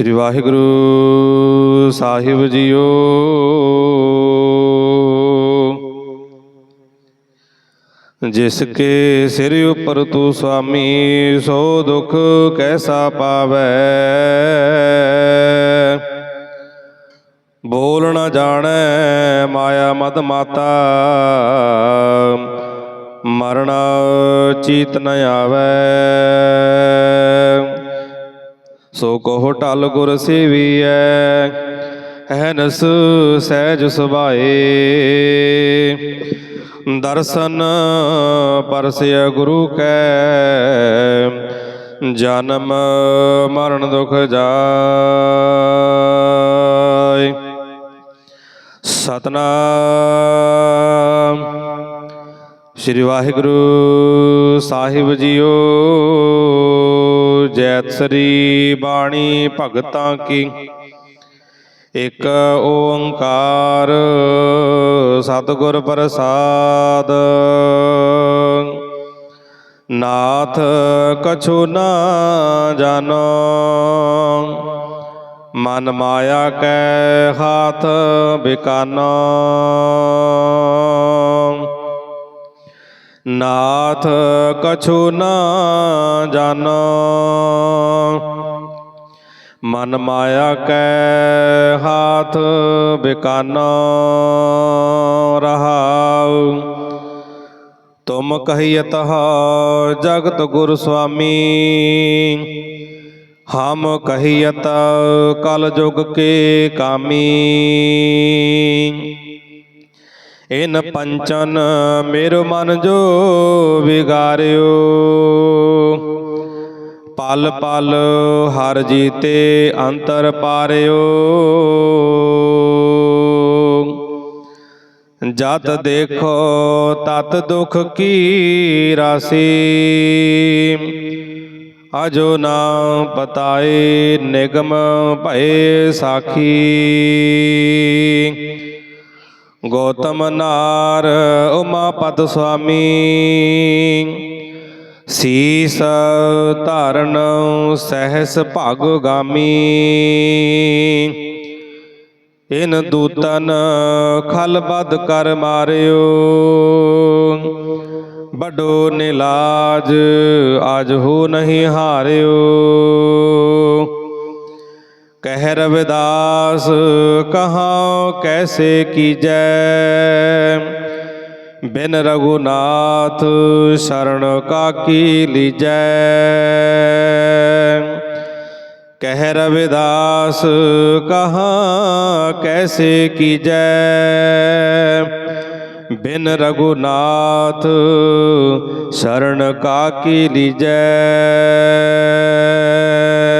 ਸ੍ਰੀ Waheguru Sahib JIO. ਜਿਸ ਕੇ ਸਿਰ ਉਪਰ ਤੂੰ ਸੁਆਮੀ ਸੋ ਦੁਖ ਕੈਸਾ ਪਾਵੈ? ਬੋਲ ਨਾ ਜਾਣੈ ਮਾਇਆ ਮਦ ਮਾਤਾ, ਮਰਨ ਚੀਤ ਨ ਆਵੈ। ਸੋ ਕੋ ਟਲ ਗੁਰ ਸੇਵੀਐ, ਅਹਨਸ ਸਹਿਜ ਸੁਭਾਏ। ਦਰਸ਼ਨ ਪਰਸਿਆ ਗੁਰੂ ਕੈ, ਜਨਮ ਮਰਨ ਦੁਖ ਜਾਏ। ਸਤਨਾਮ। ਸ੍ਰੀ ਵਾਹਿਗੁਰੂ ਸਾਹਿਬ ਜੀਓ। ਜੈਤ ਸ੍ਰੀ ਬਾਣੀ ਭਗਤਾਂ ਕੀ। ਇਕ ਓੰਕਾਰ ਸਤਿਗੁਰ ਪ੍ਰਸਾਦ। ਨਾਥ ਕਛੂ ਨਾ ਜਾਣੋ। ਮਨ ਮਾਇਆ ਕੈ ਹਾਥ ਬਿਕਾਨੋ। ਨਾਥ ਕਛੂ ਨਾ ਜਾਣੋ। ਮਨ ਮਾਇਆ ਕੈ ਹਾਥ ਬਿਕਾਨੋ ਰਹਾਉ। ਤੁਮ ਕਹੀਤ ਜਗਤ ਗੁਰ ਸੁਆਮੀ। ਹਮ ਕਹੀਤ ਕਲ ਜੁਗ ਕੇ ਕਾਮੀ। ਇਨ ਪੰਚਨ ਮੇਰ ਮਨ ਜੋ ਵਿਗਾਰਿਓ। ਪਲ ਪਲ ਹਰ ਜੀਤੇ ਅੰਤਰ ਪਾਰਿਓ। ਜਤ ਦੇਖੋ ਤਤ ਦੁਖ ਕੀ ਰਾਸੀ। ਅਜੋ ਨਾ ਪਤਾਏ ਨਿਗਮ ਭਏ ਸਾਖੀ। ਗੌਤਮ ਨਾਰ ਉਮਾਪਦ ਸੁਆਮੀ। ਸੀਸ ਧਾਰਨ ਸਹਿਸ ਭਗ ਗਾਮੀ। ਇਨ ਦੂਤਨ ਖਲ ਬਦ ਕਰ ਮਾਰਿਓ। ਬਡੋ ਨਿਲਾਜ ਆਜ ਹੋ ਨਹੀਂ ਹਾਰਿਓ। कह रविदास कहाँ, कैसे की जय? बिन रघुनाथ, शरण का की ली जय। कह रविदास कहाँ, कैसे की जय? बिन रघुनाथ, शरण का की ली जय।